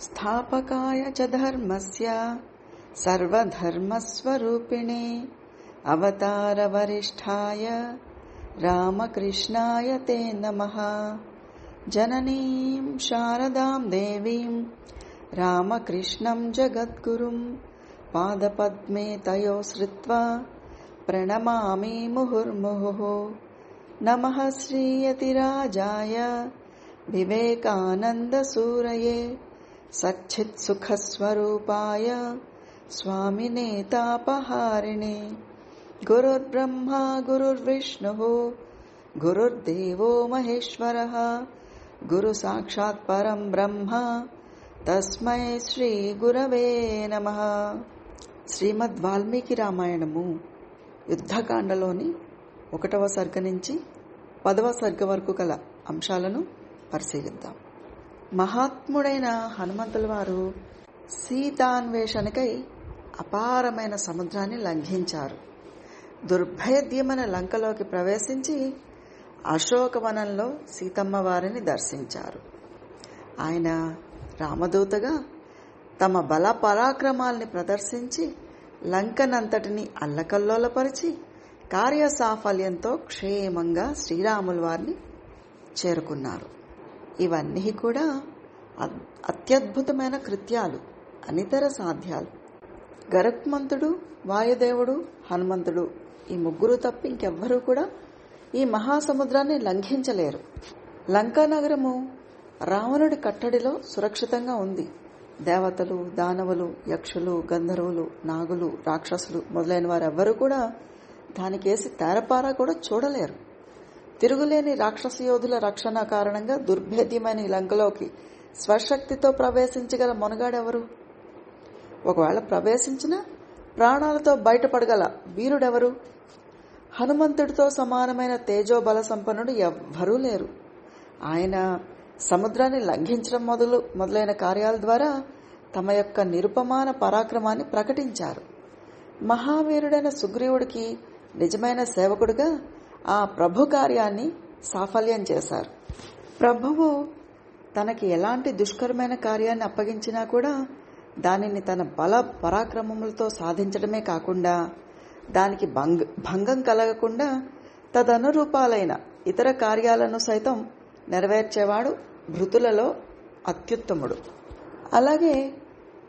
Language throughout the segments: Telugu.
स्थापकाय च धर्मस्य सर्वधर्मस्वरूपिणे अवतारवरिष्ठाय रामकृष्णाय ते नमः। जननीं शारदां देवीं रामकृष्णं जगद्गुरुं पादपद्मे तयो श्रुत्वा प्रणमामि मुहुर्मुहुः। नमः श्रीयतिराजाय विवेकानन्दसूरये सच्चित्सुखस्वरूपाय स्वामिने तापहारिणे गुरुर्ब्रह्मा गुरुर्विष्णुः गुरुर्देवो महेश्वरः गुरुसाक्षात् परं ब्रह्म తస్మై శ్రీ గురవే నమ శ్రీమద్ వాల్మీకి రామాయణము యుద్ధకాండలోని ఒకటవ సర్గ నుంచి పదవ సర్గ వరకు గల అంశాలను పరిశీలిద్దాం మహాత్ముడైన హనుమంతుల వారు సీతాన్వేషణకై అపారమైన సముద్రాన్ని లంఘించారు. దుర్భేద్యమైన లంకలోకి ప్రవేశించి అశోకవనంలో సీతమ్మ వారిని దర్శించారు. ఆయన రామదూతగా తమ బల పరాక్రమాల్ని ప్రదర్శించి లంకనంతటిని అల్లకల్లోలపరిచి కార్యసాఫల్యంతో క్షేమంగా శ్రీరాముల వారిని చేరుకున్నారు. ఇవన్నీ కూడా అత్యద్భుతమైన కృత్యాలు అనితర సాధ్యాలు. గరుత్మంతుడు వాయుదేవుడు హనుమంతుడు ఈ ముగ్గురు తప్ప ఇంకెవ్వరూ కూడా ఈ మహాసముద్రాన్ని లంఘించలేరు. లంకా నగరము రావణుడి కట్టడిలో సురక్షితంగా ఉంది. దేవతలు దానవులు యక్షులు గంధర్వులు నాగులు రాక్షసులు మొదలైన వారెవ్వరూ కూడా దానికేసి తేరపారా కూడా చూడలేరు. తిరుగులేని రాక్షస యోధుల రక్షణ కారణంగా దుర్భేద్యమైన లంకలోకి స్వశక్తితో ప్రవేశించగల మొనగాడెవరు? ఒకవేళ ప్రవేశించిన ప్రాణాలతో బయటపడగల వీరుడెవరు? హనుమంతుడితో సమానమైన తేజోబల సంపన్నుడు ఎవ్వరూ లేరు. ఆయన సముద్రాన్ని లంఘించడం మొదలు మొదలైన కార్యాల ద్వారా తమ యొక్క నిరుపమాన పరాక్రమాన్ని ప్రకటించారు. మహావీరుడైన సుగ్రీవుడికి నిజమైన సేవకుడిగా ఆ ప్రభు కార్యాన్ని సాఫల్యం చేశారు. ప్రభువు తనకి ఎలాంటి దుష్కరమైన కార్యాన్ని అప్పగించినా కూడా దానిని తన బల పరాక్రమములతో సాధించడమే కాకుండా దానికి భంగ భంగం కలగకుండా తదనురూపాలైన ఇతర కార్యాలను సైతం నెరవేర్చేవాడు భృతులలో అత్యుత్తముడు. అలాగే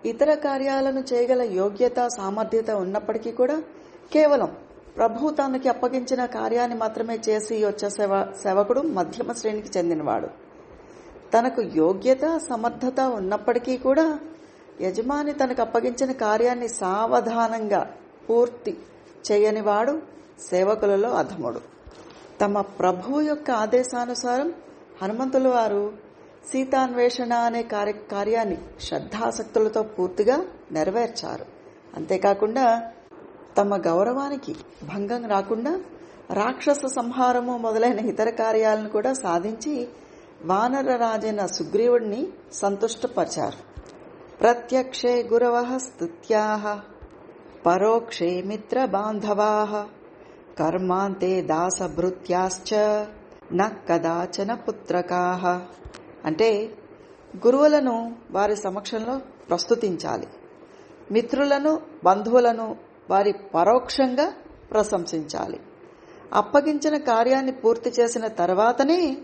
ఇతర కార్యాలను చేయగల యోగ్యత సామర్థ్యత ఉన్నప్పటికీ కూడా కేవలం ప్రభు తనకి అప్పగించిన కార్యాన్ని మాత్రమే చేసి వచ్చే సేవ సేవకుడు మధ్యమ శ్రేణికి చెందినవాడు. తనకు యోగ్యత సమర్థత ఉన్నప్పటికీ కూడా యజమాని తనకు అప్పగించిన కార్యాన్ని సావధానంగా పూర్తి చేయనివాడు సేవకులలో అధముడు. తమ ప్రభువు యొక్క ఆదేశానుసారం హనుమంతుల వారు సీతాన్వేషణ అనే కార్య కార్యాన్ని శ్రద్ధాసక్తులతో పూర్తిగా నెరవేర్చారు. అంతేకాకుండా తమ గౌరవానికి భంగం రాకుండా రాక్షస సంహారము మొదలైన ఇతర కార్యాలను కూడా సాధించి వానర రాజైన సుగ్రీవుడిని సంతుష్టపరిచారు. ప్రత్యక్షే గురవ స్థుత్యా పరోక్షే మిత్ర బాంధవా కర్మాంతే దాసభృత్యాశ్చ న కదాచన పుత్రకా. అంటే గురువులను వారి సమక్షంలో ప్రస్తుతించాలి. మిత్రులను బంధువులను వారి పరోక్షంగా ప్రశంసించాలి. అప్పగించిన కార్యాన్ని పూర్తి చేసిన తర్వాతనే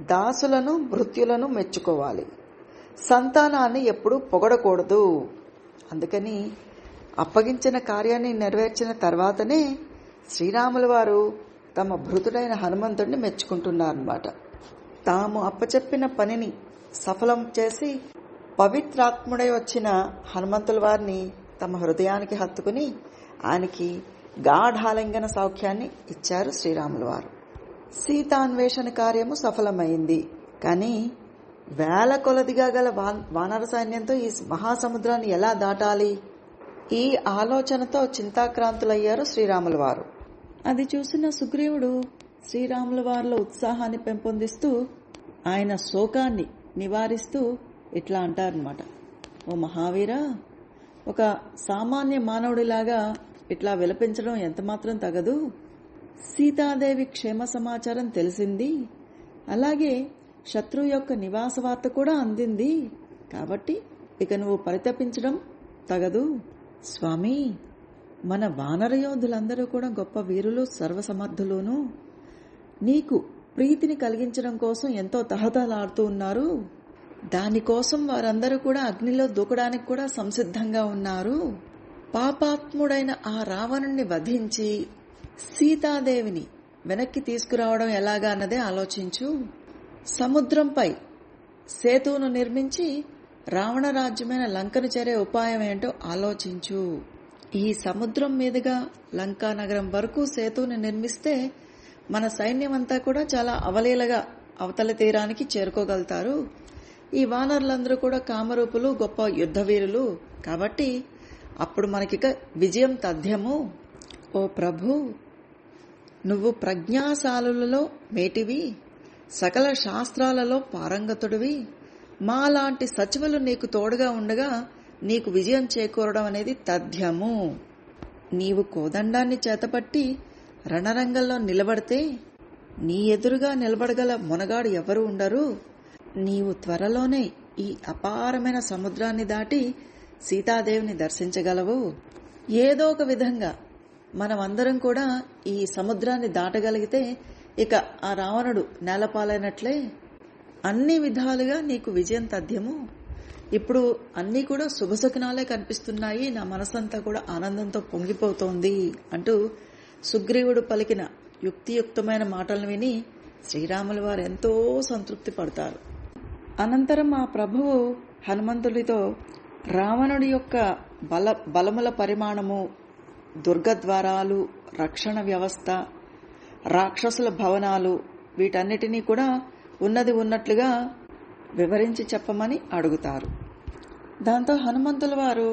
దాసులను భృత్యులను మెచ్చుకోవాలి. సంతానాన్ని ఎప్పుడూ పొగడకూడదు. అందుకని అప్పగించిన కార్యాన్ని నెరవేర్చిన తర్వాతనే శ్రీరాముల వారు తమ భృతుడైన హనుమంతుడిని మెచ్చుకుంటున్నారన్నమాట. తాము అప్పచెప్పిన పనిని సఫలం చేసి పవిత్రాత్ముడై వచ్చిన హనుమంతుల వారిని తమ హృదయానికి హత్తుకుని ఆయనకి గాఢాలింగన సౌఖ్యాన్ని ఇచ్చారు శ్రీరాములు వారు. సీతాన్వేషణ కార్యము సఫలమైంది. కానీ వేల కొలదిగా గల వానర సైన్యంతో ఈ మహాసముద్రాన్ని ఎలా దాటాలి? ఈ ఆలోచనతో చింతాక్రాంతులయ్యారు శ్రీరాముల వారు. అది చూసిన సుగ్రీవుడు శ్రీరాముల వారిలో ఉత్సాహాన్ని పెంపొందిస్తూ ఆయన శోకాన్ని నివారిస్తూ ఇట్లా అంటారనమాట ఓ మహావీరా ఒక సామాన్య మానవుడిలాగా ఇట్లా విలపించడం ఎంతమాత్రం తగదు. సీతాదేవి క్షేమ సమాచారం తెలిసింది. అలాగే శత్రువు యొక్క నివాస వార్త కూడా అందింది. కాబట్టి ఇక నువ్వు పరితపించడం తగదు. స్వామి మన వానర యోధులందరూ కూడా గొప్ప వీరులు సర్వసమర్థులును. నీకు ప్రీతిని కలిగించడం కోసం ఎంతో తహతలాడుతూ ఉన్నారు. దానికోసం వారందరూ కూడా అగ్నిలో దూకడానికి కూడా సంసిద్ధంగా ఉన్నారు. పాపాత్ముడైన ఆ రావణుణ్ణి వధించి సీతాదేవిని వెనక్కి తీసుకురావడం ఎలాగా అన్నదే ఆలోచించు. సముద్రంపై సేతువును నిర్మించి రావణ రాజ్యమైన లంకను చేరే ఉపాయం ఏంటో ఆలోచించు. ఈ సముద్రం మీదుగా లంకా నగరం వరకు సేతువుని నిర్మిస్తే మన సైన్యం అంతా కూడా చాలా అవలీలగా అవతల తీరానికి చేరుకోగలుగుతారు ఈ వానరులందరూ కూడా కామరూపులు గొప్ప యుద్ధవీరులు కాబట్టి అప్పుడు మనకిక విజయం తథ్యము. ఓ ప్రభు నువ్వు ప్రజ్ఞాశాలులలో మేటివి సకల శాస్త్రాలలో పారంగతుడివి. మాలాంటి సచివులు నీకు తోడుగా ఉండగా నీకు విజయం చేకూరడం అనేది తథ్యము. నీవు కోదండాన్ని చేతపట్టి రణరంగంలో నిలబడితే నీ ఎదురుగా నిలబడగల మునగాడు ఎవరు ఉండరు? నీవు త్వరలోనే ఈ అపారమైన సముద్రాన్ని దాటి సీతాదేవిని దర్శించగలవు. ఏదో ఒక విధంగా మనమందరం కూడా ఈ సముద్రాన్ని దాటగలిగితే ఇక ఆ రావణుడు నేలపాలైనట్లే. అన్ని విధాలుగా నీకు విజయం తథ్యము. ఇప్పుడు అన్నీ కూడా శుభశకునాలే కనిపిస్తున్నాయి. నా మనసంతా కూడా ఆనందంతో పొంగిపోతోంది అంటూ సుగ్రీవుడు పలికిన యుక్తియుక్తమైన మాటలను విని శ్రీరాముల వారు ఎంతో సంతృప్తి పడతారు. అనంతరం ఆ ప్రభువు హనుమంతుడితో రావణుడి యొక్క బల బలముల పరిమాణము దుర్గద్వారాలు రక్షణ వ్యవస్థ రాక్షసుల భవనాలు వీటన్నిటినీ కూడా ఉన్నది ఉన్నట్లుగా వివరించి చెప్పమని అడుగుతారు. దాంతో హనుమంతుల వారు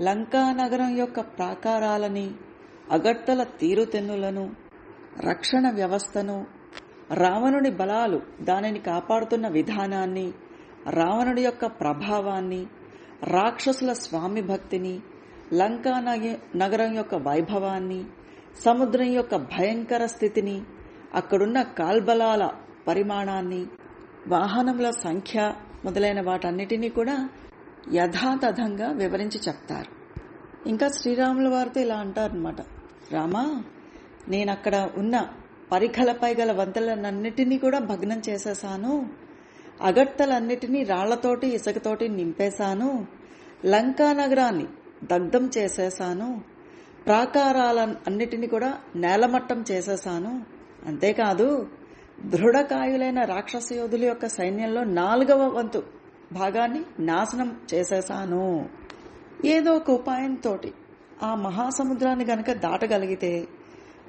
లంకా నగరం యొక్క ప్రాకారాలని అగట్టల తీరుతెన్నులను రక్షణ వ్యవస్థను రావణుని బలాలు దానిని కాపాడుతున్న విధానాన్ని రావణుడి యొక్క ప్రభావాన్ని రాక్షసుల స్వామి భక్తిని లంకా నగరం యొక్క వైభవాన్ని సముద్రం యొక్క భయంకర స్థితిని అక్కడున్న కాల్బలాల పరిమాణాన్ని వాహనముల సంఖ్య మొదలైన వాటన్నిటినీ కూడా యథాతథంగా వివరించి చెప్తారు. ఇంకా శ్రీరాముల వారితో ఇలా అంటారనమాట రామా నేనక్కడ ఉన్న పరిఖలపై గల వంతెలనన్నిటినీ కూడా భగ్నం చేసేశాను. అగట్టలన్నిటినీ రాళ్ళతోటి ఇసుకతోటి నింపేశాను. లంకా నగరాన్ని దగ్ధం చేసేశాను. ప్రాకారాల అన్నిటినీ కూడా నేలమట్టం చేసేశాను. అంతేకాదు దృఢకాయులైన రాక్షస యోధుల యొక్క సైన్యంలో నాలుగవ వంతు భాగాన్ని నాశనం చేసేశాను. ఏదో ఒక ఉపాయంతో ఆ మహాసముద్రాన్ని గనక దాటగలిగితే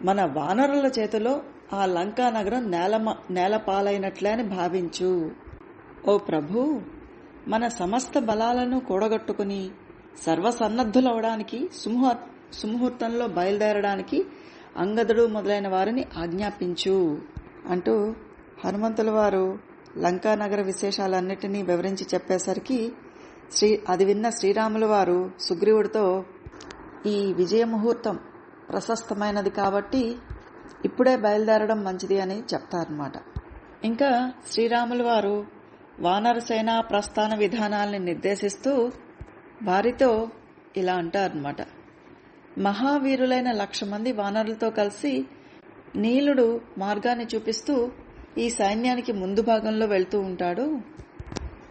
మన వానరుల చేతిలో ఆ లంకా నగరం నేల నేలపాలైనట్లే అని భావించు. ఓ ప్రభు మన సమస్త బలాలను కూడగట్టుకుని సర్వసన్నద్ధులవడానికి సుముహ సుముహూర్తంలో బయలుదేరడానికి అంగదుడు మొదలైన వారిని ఆజ్ఞాపించు అంటూ హనుమంతుల వారు లంకా నగర విశేషాలన్నిటినీ వివరించి చెప్పేసరికి శ్రీ అది విన్న శ్రీరాముల వారు సుగ్రీవుడితో ఈ విజయ ముహూర్తం ప్రశస్తమైనది కాబట్టి ఇప్పుడే బయలుదేరడం మంచిది అని చెప్తారనమాట ఇంకా శ్రీరాములు వారు వానరసేన ప్రస్థాన విధానాల్ని నిర్దేశిస్తూ వారితో ఇలా అంటారనమాట మహావీరులైన లక్ష మంది వానరులతో కలిసి నీలుడు మార్గాన్ని చూపిస్తూ ఈ సైన్యానికి ముందు భాగంలో వెళ్తూ ఉంటాడు.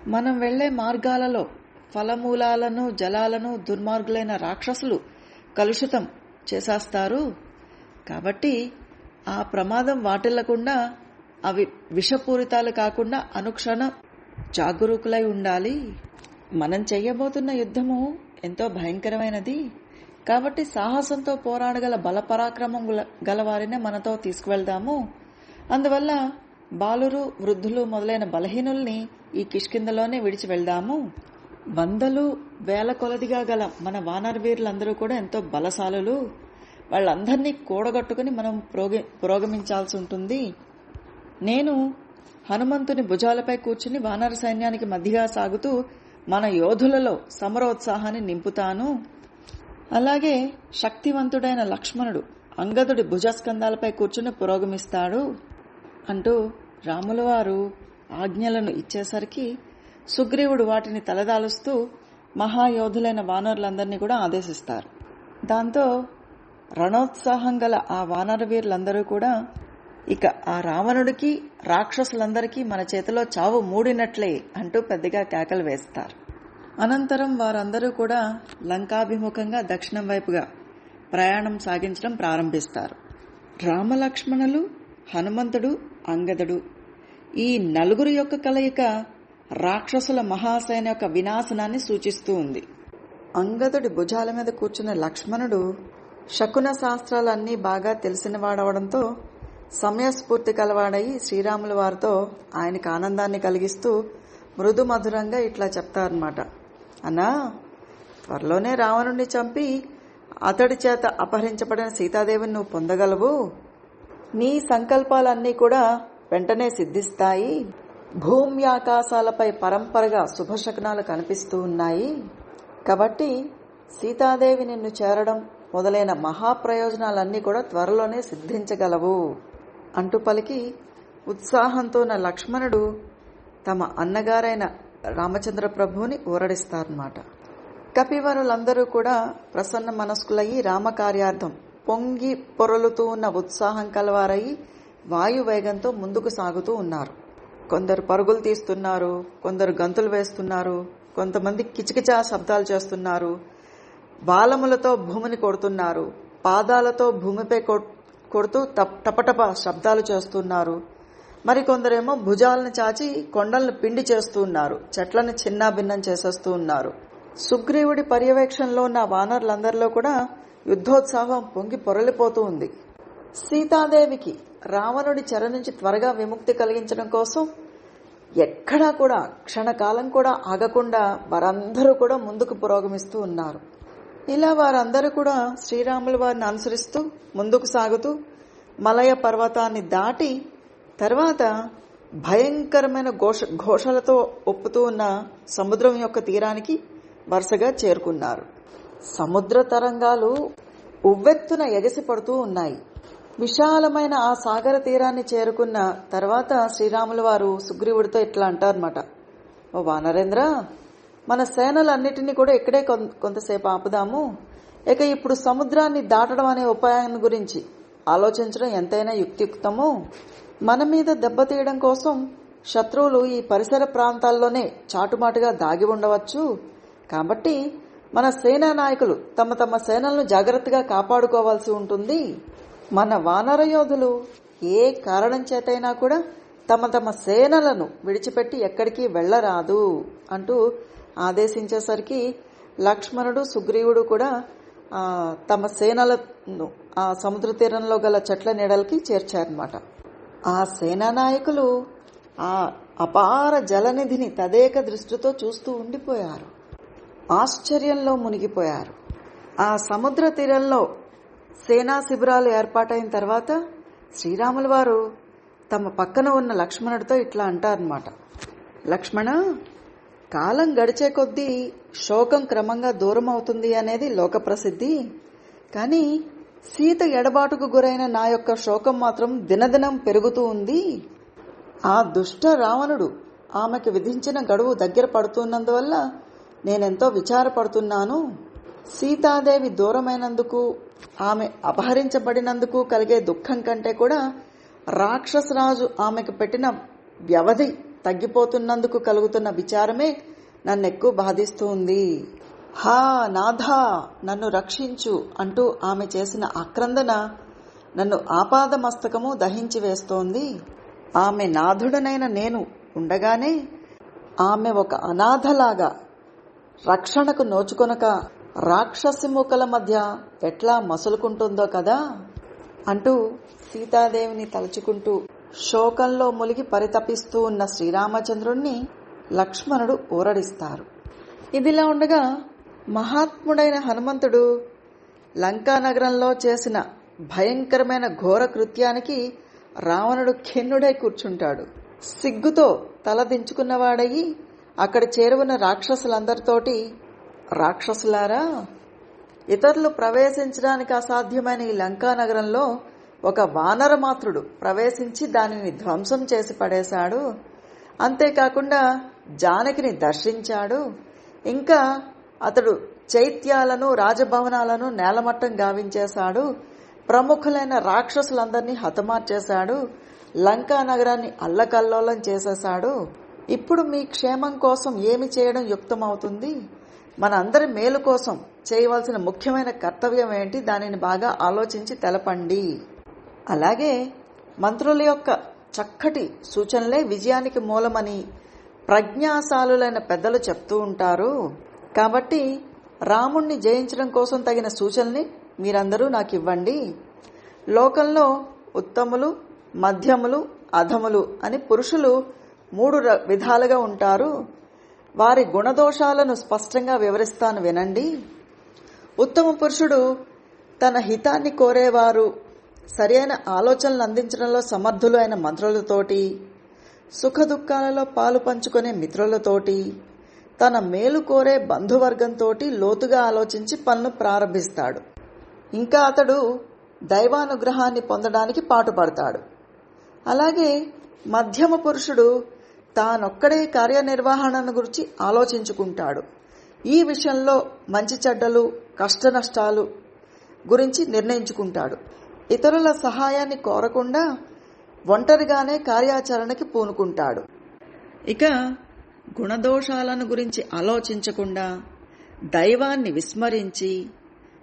మనం వెళ్ళే మార్గాలలో ఫలమూలాలను జలాలను దుర్మార్గులైన రాక్షసులు కలుషితం చేసేస్తారు. కాబట్టి ఆ ప్రమాదం వాటిల్లకుండా అవి విషపూరితాలు కాకుండా అనుక్షణం జాగరూకులై ఉండాలి. మనం చెయ్యబోతున్న యుద్ధము ఎంతో భయంకరమైనది. కాబట్టి సాహసంతో పోరాడగల బలపరాక్రమం గలవారినే మనతో తీసుకువెళ్దాము. అందువల్ల బాలురు వృద్ధులు మొదలైన బలహీనుల్ని ఈ కిష్కిందలోనే విడిచి వెళ్దాము. వందలు వేల కొలదిగా గల మన వానరవీరులందరూ కూడా ఎంతో బలశాలులు. వాళ్ళందరినీ కూడగట్టుకుని మనం పురోగ పురోగమించాల్సి ఉంటుంది. నేను హనుమంతుని భుజాలపై కూర్చుని వానర సైన్యానికి మధ్యగా సాగుతూ మన యోధులలో సమరోత్సాహాన్ని నింపుతాను. అలాగే శక్తివంతుడైన లక్ష్మణుడు అంగదుడి భుజస్కంధాలపై కూర్చుని పురోగమిస్తాడు. అంటూ రాములవారు ఆజ్ఞలను ఇచ్చేసరికి సుగ్రీవుడు వాటిని తలదాలుస్తూ మహాయోధులైన వానరులందరినీ కూడా ఆదేశిస్తారు. దాంతో రణోత్సాహం గల ఆ వానర వీరులందరూ కూడా ఇక ఆ రావణుడికి రాక్షసులందరికీ మన చేతిలో చావు మూడినట్లే అంటూ పెద్దగా కేకలు వేస్తారు. అనంతరం వారందరూ కూడా లంకాభిముఖంగా దక్షిణం వైపుగా ప్రయాణం సాగించడం ప్రారంభిస్తారు. రామలక్ష్మణులు హనుమంతుడు అంగదుడు ఈ నలుగురు యొక్క కలయిక రాక్షసుల మహాసేన యొక్క వినాశనాన్ని సూచిస్తూ ఉంది. అంగదుడి భుజాల మీద కూర్చున్న లక్ష్మణుడు శకున శాస్త్రాలన్నీ బాగా తెలిసినవాడవడంతో సమయస్ఫూర్తి కలవాడయి శ్రీరాముల వారితో ఆయనకు ఆనందాన్ని కలిగిస్తూ మృదు మధురంగా ఇట్లా చెప్తారనమాట అన్నా త్వరలోనే రావణుణ్ణి చంపి అతడి చేత అపహరించబడిన సీతాదేవిని నువ్వు పొందగలవు. నీ సంకల్పాలన్నీ కూడా వెంటనే సిద్ధిస్తాయి. భూమి ఆకాశాలపై పరంపరగా శుభశకునాలు కనిపిస్తూ ఉన్నాయి. కాబట్టి సీతాదేవి నిన్ను చేరడం మొదలైన మహాప్రయోజనాలన్నీ కూడా త్వరలోనే సిద్ధించగలవు. అంటూ పలికి ఉత్సాహంతో ఉన్న లక్ష్మణుడు తమ అన్నగారైన రామచంద్ర ప్రభువుని ఊరడిస్తారన్నమాట. కపివరులందరూ కూడా ప్రసన్న మనస్కులయ్యి రామకార్యార్థం పొంగి పొరలుతూ ఉన్న ఉత్సాహం కలవారయ్యి వాయువేగంతో ముందుకు సాగుతూ ఉన్నారు. కొందరు పరుగులు తీస్తున్నారు కొందరు గంతులు వేస్తున్నారు కొంతమంది కిచకిచా శబ్దాలు చేస్తున్నారు. బాలములతో భూమిని కొడుతున్నారు పాదాలతో భూమిపై కొడుతూ టపటప శబ్దాలు చేస్తున్నారు. మరికొందరేమో భుజాలను చాచి కొండలను పిండి చేస్తూ ఉన్నారు చెట్లను చిన్నాభిన్నం చేసేస్తూ ఉన్నారు సుగ్రీవుడి పర్యవేక్షణలో ఉన్న వానరులందరిలో కూడా యుద్ధోత్సాహం పొంగి పొరలిపోతూ ఉంది. సీతాదేవికి రావణుడి చెర నుంచి త్వరగా విముక్తి కలిగించడం కోసం ఎక్కడా కూడా క్షణకాలం కూడా ఆగకుండా వారందరూ కూడా ముందుకు పురోగమిస్తూ ఉన్నారు. ఇలా వారందరూ కూడా శ్రీరాముల వారిని అనుసరిస్తూ ముందుకు సాగుతూ మలయ పర్వతాన్ని దాటి తర్వాత భయంకరమైన ఘోష ఘోషలతో ఒప్పుతూ ఉన్న సముద్రం యొక్క తీరానికి వరుసగా చేరుకున్నారు. సముద్ర తరంగాలు ఉవ్వెత్తున ఎగసి పడుతూ ఉన్నాయి. విశాలమైన ఆ సాగర తీరాన్ని చేరుకున్న తర్వాత శ్రీరాముల వారు సుగ్రీవుడితో ఇట్లా అంటారనమాట ఓ వానరేంద్ర మన సేనలన్నిటినీ కూడా ఇక్కడే కొంతసేపు ఆపుదాము. ఇక ఇప్పుడు సముద్రాన్ని దాటడం అనే ఉపాయాన్ని గురించి ఆలోచించడం ఎంతైనా యుక్తియుక్తము. మన మీద దెబ్బతీయడం కోసం శత్రువులు ఈ పరిసర ప్రాంతాల్లోనే చాటుమాటుగా దాగి ఉండవచ్చు. కాబట్టి మన సేనా నాయకులు తమ తమ సేనలను జాగ్రత్తగా కాపాడుకోవాల్సి ఉంటుంది. మన వానర యోధులు ఏ కారణం చేతైనా కూడా తమ తమ సేనలను విడిచిపెట్టి ఎక్కడికి వెళ్ళరాదు అంటూ ఆదేశించేసరికి లక్ష్మణుడు సుగ్రీవుడు కూడా తమ సేనలను ఆ సముద్ర తీరంలో గల చెట్ల నీడలకి చేర్చారనమాట ఆ సేనా నాయకులు ఆ అపార జలనిధిని తదేక దృష్టితో చూస్తూ ఉండిపోయారు. ఆశ్చర్యంలో మునిగిపోయారు. ఆ సముద్ర తీరంలో సేనా శిబిరాలు ఏర్పాటైన తర్వాత శ్రీరాముల వారు తమ పక్కన ఉన్న లక్ష్మణుడితో ఇట్లా అంటారనమాట లక్ష్మణ కాలం గడిచే కొద్దీ శోకం క్రమంగా దూరం అవుతుంది అనేది లోక ప్రసిద్ధి కానీ సీత ఎడబాటుకు గురైన నా యొక్క శోకం మాత్రం దినదినం పెరుగుతూ ఉంది. ఆ దుష్ట రావణుడు ఆమెకు విధించిన గడువు దగ్గర పడుతున్నందువల్ల నేనెంతో విచారపడుతున్నాను. సీతాదేవి దూరమైనందుకు ఆమె అపహరించబడినందుకు కలిగే దుఃఖం కంటే కూడా రాక్షసరాజు ఆమెకు పెట్టిన వ్యవధి తగ్గిపోతున్నందుకు కలుగుతున్న విచారమే నన్ను ఎక్కువ బాధిస్తూ ఉంది హా నాథా నన్ను రక్షించు అంటూ ఆమె చేసిన ఆక్రందన నన్ను ఆపాద మస్తకము దహించి వేస్తోంది. ఆమె నాథుడనైన నేను ఉండగానే ఆమె ఒక అనాథలాగా రక్షణకు నోచుకొనక రాక్షసి మూకల మధ్య ఎట్లా మసులుకుంటుందో కదా? అంటూ సీతాదేవిని తలుచుకుంటూ శోకంలో ములిగి పరితపిస్తూ ఉన్న శ్రీరామచంద్రుణ్ణి లక్ష్మణుడు ఊరడిస్తారు. ఇదిలా ఉండగా మహాత్ముడైన హనుమంతుడు లంకా నగరంలో చేసిన భయంకరమైన ఘోర కృత్యానికి రావణుడు ఖిన్నుడై కూర్చుంటాడు. సిగ్గుతో తలదించుకున్నవాడయి అక్కడ చేరువున్న రాక్షసులందరితోటి రాక్షసులారా? ఇతరులు ప్రవేశించడానికి అసాధ్యమైన ఈ లంకా నగరంలో ఒక వానర మాత్రుడు ప్రవేశించి దానిని ధ్వంసం చేసి పడేశాడు. అంతేకాకుండా జానకిని దర్శించాడు. ఇంకా అతడు చైత్యాలను రాజభవనాలను నేలమట్టం గావించేశాడు. ప్రముఖులైన రాక్షసులందరినీ హతమార్చేశాడు. లంకా నగరాన్ని అల్లకల్లోలం చేసేశాడు. ఇప్పుడు మీ క్షేమం కోసం ఏమి చేయడం యుక్తమవుతుంది? మన అందరి మేలు కోసం చేయవలసిన ముఖ్యమైన కర్తవ్యం ఏంటి? దానిని బాగా ఆలోచించి తెలపండి. అలాగే మంత్రుల యొక్క చక్కటి సూచనలే విజయానికి మూలమని ప్రజ్ఞాశాలులైన పెద్దలు చెప్తూ ఉంటారు. కాబట్టి రాముణ్ణి జయించడం కోసం తగిన సూచనల్ని మీరందరూ నాకు ఇవ్వండి. లోకంలో ఉత్తములు మధ్యములు అధములు అని పురుషులు మూడు విధాలుగా ఉంటారు. వారి గుణదోషాలను స్పష్టంగా వివరిస్తాను వినండి. ఉత్తమ పురుషుడు తన హితాన్ని కోరేవారు సరైన ఆలోచనలు అందించడంలో సమర్థులు అయిన మంత్రులతోటి సుఖదుఖాలలో పాలు పంచుకునే మిత్రులతోటి తన మేలు కోరే బంధువర్గంతో లోతుగా ఆలోచించి పనులు ప్రారంభిస్తాడు. ఇంకా అతడు దైవానుగ్రహాన్ని పొందడానికి పాటుపడతాడు. అలాగే మధ్యమ పురుషుడు తానొక్కడే కార్యనిర్వహణను గురించి ఆలోచించుకుంటాడు. ఈ విషయంలో మంచి చెడ్డలు కష్టనష్టాలు గురించి నిర్ణయించుకుంటాడు. ఇతరుల సహాయాన్ని కోరకుండా ఒంటరిగానే కార్యాచరణకి పూనుకుంటాడు. ఇక గుణదోషాలను గురించి ఆలోచించకుండా దైవాన్ని విస్మరించి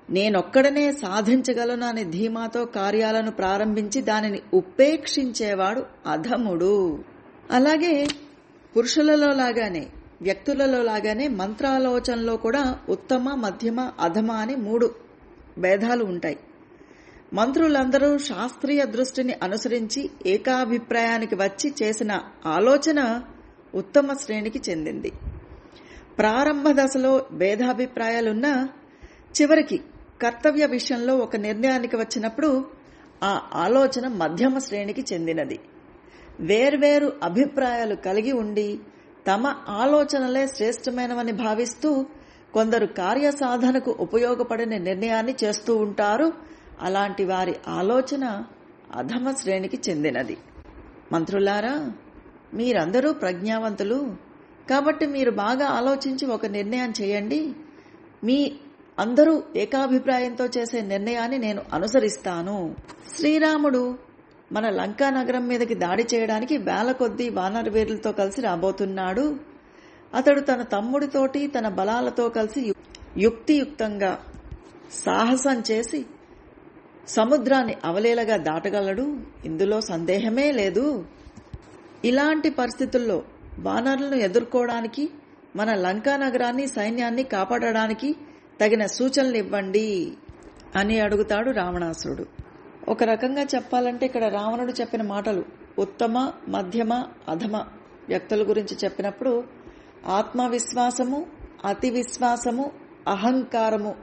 నేనొక్కడనే సాధించగలను అనే ధీమాతో కార్యాలను ప్రారంభించి దానిని ఉపేక్షించేవాడు అధముడు. అలాగే పురుషులలో లాగానే వ్యక్తులలో లాగానే మంత్రాలోచనలో కూడా ఉత్తమ మధ్యమ అధమ అని మూడు భేదాలు ఉంటాయి. మంత్రులందరూ శాస్త్రీయ దృష్టిని అనుసరించి ఏకాభిప్రాయానికి వచ్చి చేసిన ఆలోచన ఉత్తమ శ్రేణికి చెందింది. ప్రారంభ దశలో భేదాభిప్రాయాలున్నా చివరికి కర్తవ్య విషయంలో ఒక నిర్ణయానికి వచ్చినప్పుడు ఆ ఆలోచన మధ్యమ శ్రేణికి చెందినది. వేర్వేరు అభిప్రాయాలు కలిగి ఉండి తమ ఆలోచనలే శ్రేష్టమైనవని భావిస్తూ కొందరు కార్యసాధనకు ఉపయోగపడిన నిర్ణయాన్ని చేస్తూ ఉంటారు. అలాంటి వారి ఆలోచన అధమ శ్రేణికి చెందినది. మంత్రులారా మీరందరూ ప్రజ్ఞావంతులు. కాబట్టి మీరు బాగా ఆలోచించి ఒక నిర్ణయం చేయండి. మీ అందరూ ఏకాభిప్రాయంతో చేసే నిర్ణయాన్ని నేను అనుసరిస్తాను. శ్రీరాముడు మన లంకా నగరం మీదకి దాడి చేయడానికి వేల కొద్దీ వానరవీరులతో కలిసి రాబోతున్నాడు. అతడు తన తమ్ముడితోటి తన బలాలతో కలిసి యుక్తియుక్తంగా సాహసం చేసి సముద్రాన్ని అవలేలగా దాటగలడు. ఇందులో సందేహమే లేదు. ఇలాంటి పరిస్థితుల్లో వానరులను ఎదుర్కోవడానికి మన లంకా నగరాన్ని సైన్యాన్ని కాపాడడానికి తగిన సూచనలు ఇవ్వండి అని అడుగుతాడు రావణాసురుడు. ఒక రకంగా చెప్పాలంటే ఇక్కడ రావణుడు చెప్పిన మాటలు ఉత్తమ మధ్యమ అధమ వ్యక్తుల గురించి చెప్పినప్పుడు ఆత్మవిశ్వాసము అతి విశ్వాసము అహంకారము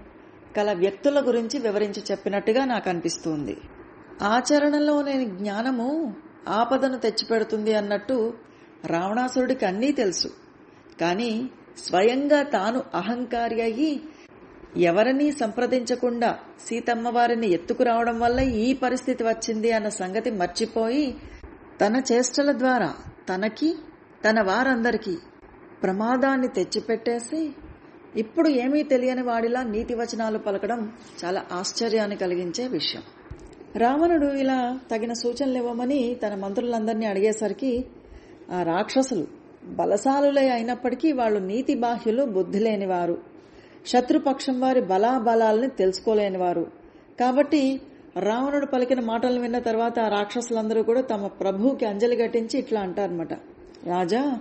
కల వ్యక్తుల గురించి వివరించి చెప్పినట్టుగా నాకు అనిపిస్తుంది. ఆచరణలో లేని జ్ఞానము ఆపదను తెచ్చిపెడుతుంది అన్నట్టు రావణాసురుడికి అన్నీ తెలుసు. కానీ స్వయంగా తాను అహంకారి అయ్యి ఎవరినీ సంప్రదించకుండా సీతమ్మవారిని ఎత్తుకురావడం వల్ల ఈ పరిస్థితి వచ్చింది అన్న సంగతి మర్చిపోయి తన చేష్టల ద్వారా తనకి తన వారందరికీ ప్రమాదాన్ని తెచ్చిపెట్టేసి ఇప్పుడు ఏమీ తెలియని వాడిలా నీతి వచనాలు పలకడం చాలా ఆశ్చర్యాన్ని కలిగించే విషయం. రావణుడు ఇలా తగిన సూచనలు ఇవ్వమని తన మంత్రులందరినీ అడిగేసరికి ఆ రాక్షసులు బలశాలులే అయినప్పటికీ వాళ్ళు నీతి బాహ్యులు బుద్ధి లేనివారు శత్రుపక్షం వారి బలాబలాలని తెలుసుకోలేని వారు. కాబట్టి రావణుడు పలికిన మాటలు విన్న తర్వాత ఆ రాక్షసులందరూ కూడా తమ ప్రభువుకి అంజలి ఘటించి ఇట్లా అంటారనమాట రాజా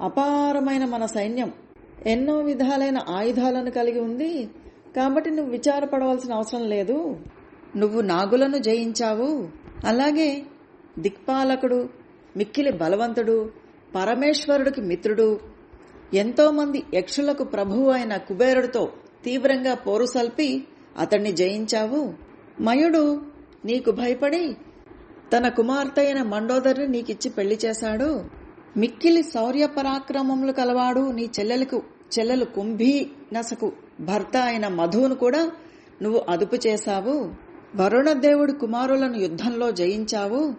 అపారమైన మన సైన్యం ఎన్నో విధాలైన ఆయుధాలను కలిగి ఉంది. కాబట్టి నువ్వు విచారపడవలసిన అవసరం లేదు. నువ్వు నాగులను జయించావు. అలాగే దిక్పాలకుడు మిక్కిలి బలవంతుడు పరమేశ్వరుడికి మిత్రుడు ఎంతోమంది యక్షులకు ప్రభువు అయిన కుబేరుడితో తీవ్రంగా పోరు సల్పి అతన్ని జయించావు? మయుడు నీకు భయపడి తన కుమార్తె అయిన మండోదరిని నీకిచ్చి పెళ్ళి చేశాడు. మిక్కిలి శౌర్య పరాక్రమములు కలవాడు నీ చెల్లెలకు చెల్లెలు కుంభీ నసకు భర్త అయిన మధువును కూడా నువ్వు అదుపు చేశావు. వరుణదేవుడి కుమారులను యుద్ధంలో జయించావు.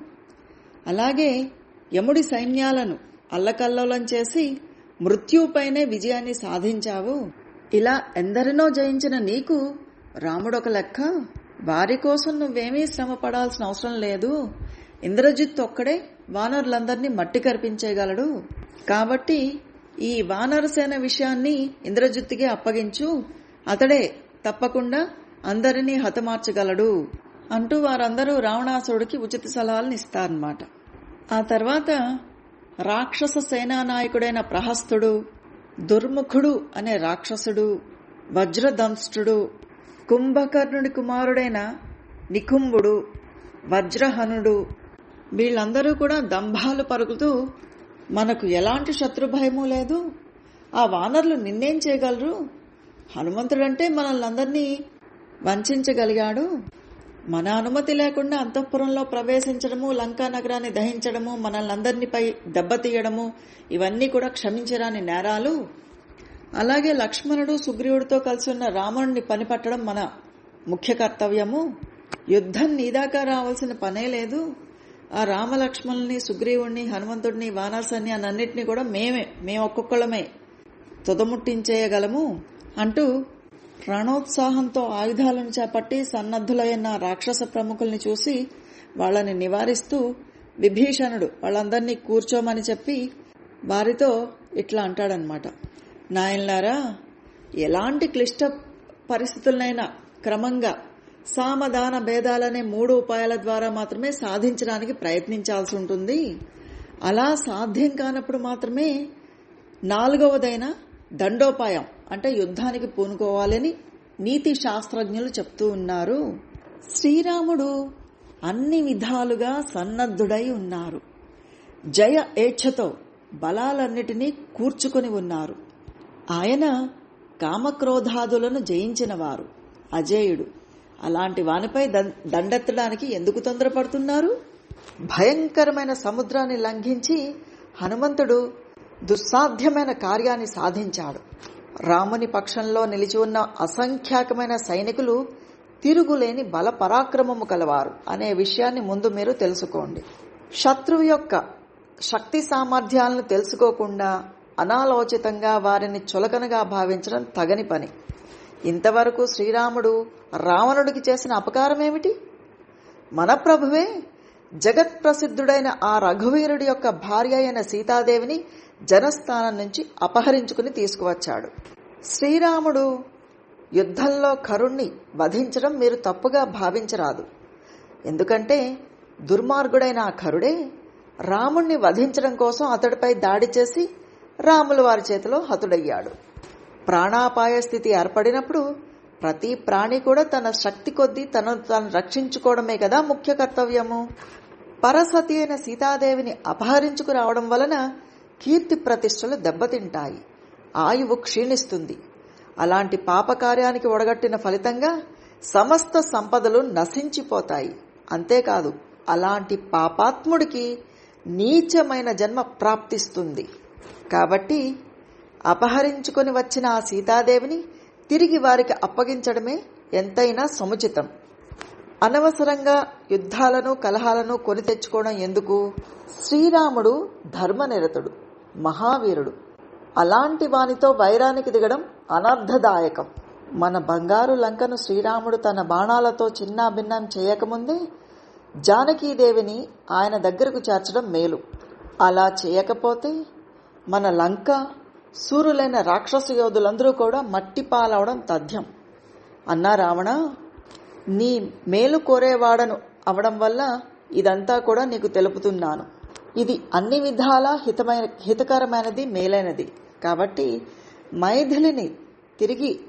అలాగే యముడి సైన్యాలను అల్లకల్లోలం చేసి మృత్యుపైనే విజయాన్ని సాధించావు. ఇలా ఎందరినో జయించిన నీకు రాముడొక లెక్క. వారి కోసం నువ్వేమీ శ్రమ పడాల్సిన అవసరం లేదు. ఇంద్రజిత్ ఒక్కడే వానరులందరినీ మట్టి కరిపించేయగలడు. కాబట్టి ఈ వానరసేన విషయాన్ని ఇంద్రజిత్తుకి అప్పగించు. అతడే తప్పకుండా అందరినీ హతమార్చగలడు అంటూ వారందరూ రావణాసురుడికి ఉచిత సలహాలను ఇస్తారన్నమాట. ఆ తర్వాత రాక్షస సేనానాయకుడైన ప్రహస్తుడు దుర్ముఖుడు అనే రాక్షసుడు వజ్రదంష్టుడు కుంభకర్ణుడి కుమారుడైన నికుంభుడు వజ్రహనుడు వీళ్ళందరూ కూడా దంభాలు పరుగుతూ మనకు ఎలాంటి శత్రుభయము లేదు. ఆ వానరులు నిన్నేం చేయగలరు? హనుమంతుడంటే మనల్ని అందరినీ వంచగలిగాడు. మన అనుమతి లేకుండా అంతఃపురంలో ప్రవేశించడము లంకా నగరాన్ని దహించడము మనల్ని అందరినిపై దెబ్బతీయడము ఇవన్నీ కూడా క్షమించరాని నేరాలు. అలాగే లక్ష్మణుడు సుగ్రీవుడితో కలిసి ఉన్న రావణుడిని పనిపట్టడం మన ముఖ్య కర్తవ్యము. యుద్ధం నీదాకా రావాల్సిన పనే లేదు. ఆ రామలక్ష్మణుల్ని సుగ్రీవుణ్ణి హనుమంతుడిని వానాసాన్ని అన్నింటినీ కూడా మేమే మేము ఒక్కొక్కళ్ళమే తుదముట్టించేయగలము అంటూ రణోత్సాహంతో ఆయుధాలను చేపట్టి సన్నద్ధులైన రాక్షస ప్రముఖుల్ని చూసి వాళ్ళని నివారిస్తూ విభీషణుడు వాళ్ళందరినీ కూర్చోమని చెప్పి వారితో ఇట్లా అంటాడనమాట నాయన్లారా ఎలాంటి క్లిష్ట పరిస్థితులనైనా క్రమంగా సామధాన భేదాలనే మూడు ఉపాయాల ద్వారా మాత్రమే సాధించడానికి ప్రయత్నించాల్సి ఉంటుంది. అలా సాధ్యం కానప్పుడు మాత్రమే నాలుగవదైన దండోపాయం అంటే యుద్ధానికి పూనుకోవాలని నీతి శాస్త్రజ్ఞులు చెప్తూ ఉన్నారు. శ్రీరాముడు అన్ని విధాలుగా సన్నద్ధుడై ఉన్నారు. జయ ఏచ్ఛతో బలాలన్నిటినీ కూర్చుకొని ఉన్నారు. ఆయన కామక్రోధాదులను జయించినవారు. అజేయుడు. అలాంటి వానిపై దండెత్తడానికి ఎందుకు తొందరపడుతున్నారు? భయంకరమైన సముద్రాన్ని లంఘించి హనుమంతుడు దుస్సాధ్యమైన కార్యాన్ని సాధించాడు. రాముని పక్షంలో నిలిచి ఉన్న అసంఖ్యాకమైన సైనికులు తిరుగులేని బల పరాక్రమము కలవారు అనే విషయాన్ని ముందు మీరు తెలుసుకోండి. శత్రువు యొక్క శక్తి సామర్థ్యాలను తెలుసుకోకుండా అనాలోచితంగా వారిని చులకనగా భావించడం తగని పని. ఇంతవరకు శ్రీరాముడు రావణుడికి చేసిన అపకారం ఏమిటి మన ప్రభువే జగత్ ప్రసిద్ధుడైన ఆ రఘువీరుడి యొక్క భార్య అయిన సీతాదేవిని జనస్థానం నుంచి అపహరించుకుని తీసుకువచ్చాడు. శ్రీరాముడు యుద్ధంలో కరుణ్ణి వధించడం మీరు తప్పుగా భావించరాదు. ఎందుకంటే దుర్మార్గుడైన ఆ కరుడే రాముణ్ణి వధించడం కోసం అతడిపై దాడి చేసి రాముల వారి చేతిలో హతుడయ్యాడు. ప్రాణాపాయ స్థితి ఏర్పడినప్పుడు ప్రతి ప్రాణి కూడా తన శక్తి కొద్దీ తనను తాను రక్షించుకోవడమే కదా ముఖ్య కర్తవ్యము. పరసతి అయిన సీతాదేవిని అపహరించుకు రావడం వలన కీర్తి ప్రతిష్టలు దెబ్బతింటాయి. ఆయువు క్షీణిస్తుంది. అలాంటి పాపకార్యానికి ఒడగట్టిన ఫలితంగా సమస్త సంపదలు నశించిపోతాయి. అంతేకాదు అలాంటి పాపాత్ముడికి నీచమైన జన్మ ప్రాప్తిస్తుంది. కాబట్టి అపహరించుకొని వచ్చిన ఆ సీతాదేవిని తిరిగి వారికి అప్పగించడమే ఎంతైనా సముచితం. అనవసరంగా యుద్ధాలను కలహాలను కొని తెచ్చుకోవడం ఎందుకు? శ్రీరాముడు ధర్మనిరతుడు. మహావీరుడు. అలాంటి వానితో వైరానికి దిగడం అనర్థదాయకం మన బంగారు లంకను శ్రీరాముడు తన బాణాలతో చిన్నాభిన్నం చేయకముందే జానకీదేవిని ఆయన దగ్గరకు చేర్చడం మేలు. అలా చేయకపోతే మన లంక సూర్యులైన రాక్షస యోధులందరూ కూడా మట్టి పాలవడం తథ్యం. అన్నా రావణ నీ మేలు కోరేవాడను అవడం వల్ల ఇదంతా కూడా నీకు తెలుపుతున్నాను. ఇది అన్ని విధాలా హితమైన హితకరమైనది మేలైనది. కాబట్టి మైథిలిని తిరిగి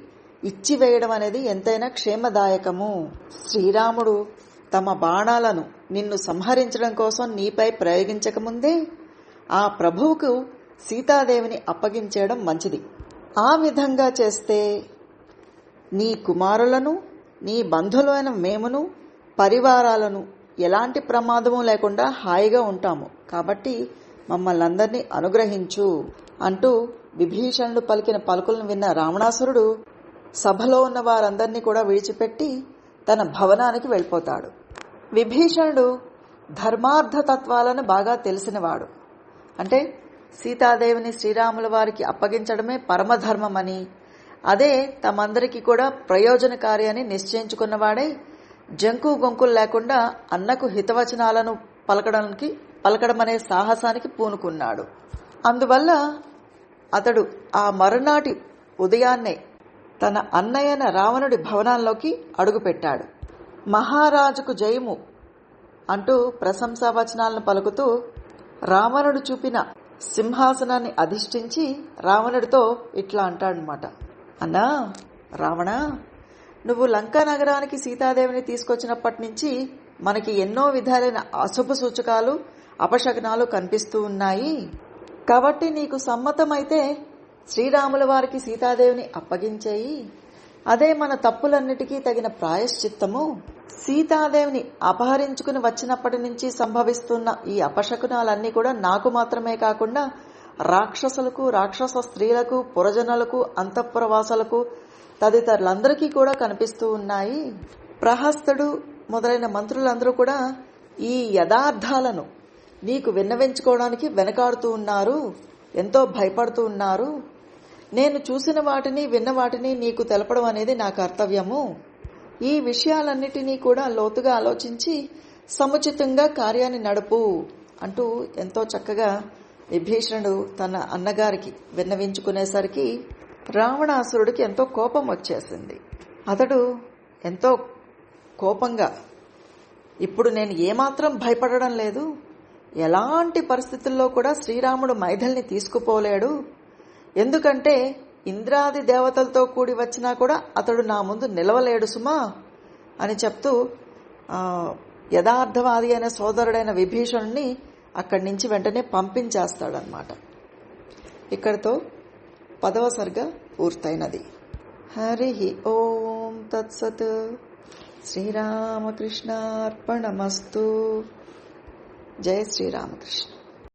ఇచ్చివేయడం అనేది ఎంతైనా క్షేమదాయకము. శ్రీరాముడు తమ బాణాలను నిన్ను సంహరించడం కోసం నీపై ప్రయోగించకముందే ఆ ప్రభువుకు సీతాదేవిని అప్పగించేయడం మంచిది. ఆ విధంగా చేస్తే నీ కుమారులను నీ బంధువులైన మేమును పరివారాలను ఎలాంటి ప్రమాదము లేకుండా హాయిగా ఉంటాము. కాబట్టి మమ్మల్ని అందరినీ అనుగ్రహించు అంటూ విభీషణుడు పలికిన పలుకులను విన్న రావణాసురుడు సభలో ఉన్న వారందరినీ కూడా విడిచిపెట్టి తన భవనానికి వెళ్ళిపోతాడు. విభీషణుడు ధర్మార్థ తత్వాలను బాగా తెలిసినవాడు. అంటే సీతాదేవిని శ్రీరాముల వారికి అప్పగించడమే పరమధర్మమని అదే తమందరికీ కూడా ప్రయోజనకారి అని నిశ్చయించుకున్నవాడై జంకు గొంకులు లేకుండా అన్నకు హితవచనాలను పలకడానికి పలకడమనే సాహసానికి పూనుకున్నాడు. అందువల్ల అతడు ఆ మరునాటి ఉదయాన్నే తన అన్నయ్యన రావణుడి భవనాల్లోకి అడుగుపెట్టాడు. మహారాజుకు జయము అంటూ ప్రశంసావచనాలను పలుకుతూ రావణుడు చూపిన సింహాసనాన్ని అధిష్ఠించి రావణుడితో ఇట్లా అంటాడనమాట అన్నా రావణ నువ్వు లంకా నగరానికి సీతాదేవిని తీసుకొచ్చినప్పటి నుంచి మనకి ఎన్నో విధాలైన అశుభ సూచకాలు అపశకనాలు కనిపిస్తూ ఉన్నాయి. కాబట్టి నీకు సమ్మతమైతే శ్రీరాముల వారికి సీతాదేవిని అప్పగించేయి. అదే మన తప్పులన్నిటికీ తగిన ప్రాయశ్చిత్తము. సీతాదేవిని అపహరించుకుని వచ్చినప్పటి నుంచి సంభవిస్తున్న ఈ అపశకునాలన్నీ కూడా నాకు మాత్రమే కాకుండా రాక్షసులకు రాక్షస స్త్రీలకు పురజనులకు అంతఃపురవాసులకు తదితరులందరికీ కూడా కనిపిస్తూ ఉన్నాయి. ప్రహస్తుడు మొదలైన మంత్రులందరూ కూడా ఈ యథార్థాలను నీకు విన్నవించుకోవడానికి వెనకాడుతూ ఉన్నారు ఎంతో భయపడుతూ ఉన్నారు. నేను చూసిన వాటిని విన్న వాటిని నీకు తెలపడం అనేది నా కర్తవ్యము. ఈ విషయాలన్నిటినీ కూడా లోతుగా ఆలోచించి సముచితంగా కార్యాన్ని నడుపు అంటూ ఎంతో చక్కగా విభీషణుడు తన అన్నగారికి విన్నవించుకునేసరికి రావణాసురుడికి ఎంతో కోపం వచ్చేసింది. అతడు ఎంతో కోపంగా ఇప్పుడు నేను ఏమాత్రం భయపడడం లేదు. ఎలాంటి పరిస్థితుల్లో కూడా శ్రీరాముడు మైథల్ని తీసుకుపోలేడు. ఎందుకంటే ఇంద్రాది దేవతలతో కూడి వచ్చినా కూడా అతడు నా ముందు నిలవలేడు సుమా అని చెప్తూ యథార్థవాది అయిన సోదరుడైన విభీషణుని అక్కడి నుంచి వెంటనే పంపించేస్తాడనమాట ఇక్కడితో పదవ సర్గ పూర్తయినది. హరి ఓం తత్సత్. శ్రీరామకృష్ణార్పణమస్తు. జయ శ్రీరామకృష్ణ.